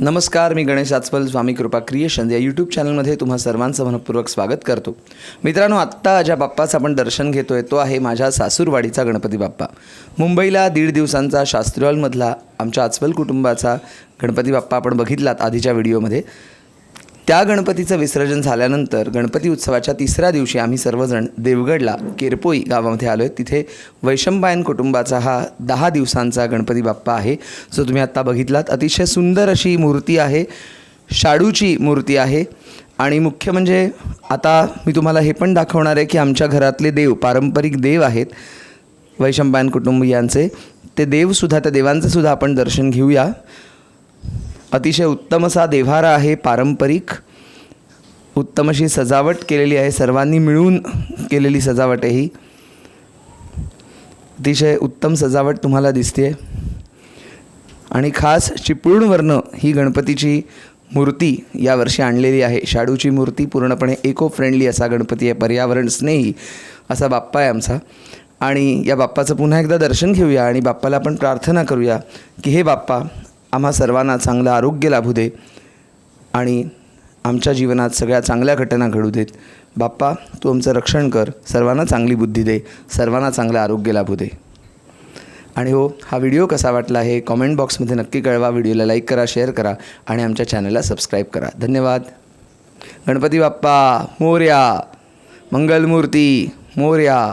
नमस्कार मी गणेश आचपल स्वामी कृपा क्रिएशन या यूट्यूब चॅनलमध्ये तुम्हा सर्वांचं मनपूर्वक स्वागत करतो. मित्रांनो आत्ता ज्या बाप्पाचं आपण दर्शन घेतोय तो आहे माझ्या सासूरवाडीचा गणपती बाप्पा. मुंबईला दीड दिवसांचा शास्त्री हॉलमधला आमच्या आचपल कुटुंबाचा गणपती बाप्पा आपण बघितलात आधीच्या व्हिडिओमध्ये. त्या गणपतीचं विसर्जन झाल्यानंतर गणपती उत्सवाच्या तिसऱ्या दिवशी आम्ही सर्वजण देवगडला केरपोई गावामध्ये आलो आहे तिथे वैशंपायन कुटुंबाचा हा दहा दिवसांचा गणपती बाप्पा आहे. जो तुम्ही आत्ता बघितलात. अतिशय सुंदर अशी मूर्ती आहे. शाडूची मूर्ती आहे. आणि मुख्य म्हणजे आता मी तुम्हाला हे पण दाखवणार आहे की आमच्या घरातले देव पारंपरिक देव आहेत वैशंपायन कुटुंबियांचे. ते देवसुद्धा त्या देवांचंसुद्धा आपण दर्शन घेऊया. अतिशय उत्तम असा देव्हारा आहे पारंपरिक उत्तम अशी सजावट केलेली आहे सर्वांनी मिळून केलेली सजावट आहे ही. अतिशय उत्तम सजावट तुम्हाला दिसते आणि खास चिपळूणवरनं ही गणपतीची मूर्ती यावर्षी आणलेली आहे. शाडूची मूर्ती पूर्णपणे इको फ्रेंडली असा गणपती आहे. पर्यावरण स्नेही असा बाप्पा आहे आमचा. आणि या बाप्पाचं पुन्हा एकदा दर्शन घेऊया आणि बाप्पाला आपण प्रार्थना करूया की हे बाप्पा आम्हा सर्वांना चांगलं आरोग्य लाभू दे आणि आमच्या जीवनात सगळ्या चांगल्या घटना घडू देत. बाप्पा तू आमचं रक्षण कर. सर्वांना चांगली बुद्धी दे. सर्वांना चांगलं आरोग्य लाभू दे. आणि हो हा व्हिडिओ कसा वाटला हे कॉमेंट बॉक्समध्ये नक्की कळवा. व्हिडिओला लाईक करा शेअर करा आणि आमच्या चॅनलला सबस्क्राईब करा. धन्यवाद. गणपती बाप्पा मोर्या. मंगलमूर्ती मोर्या.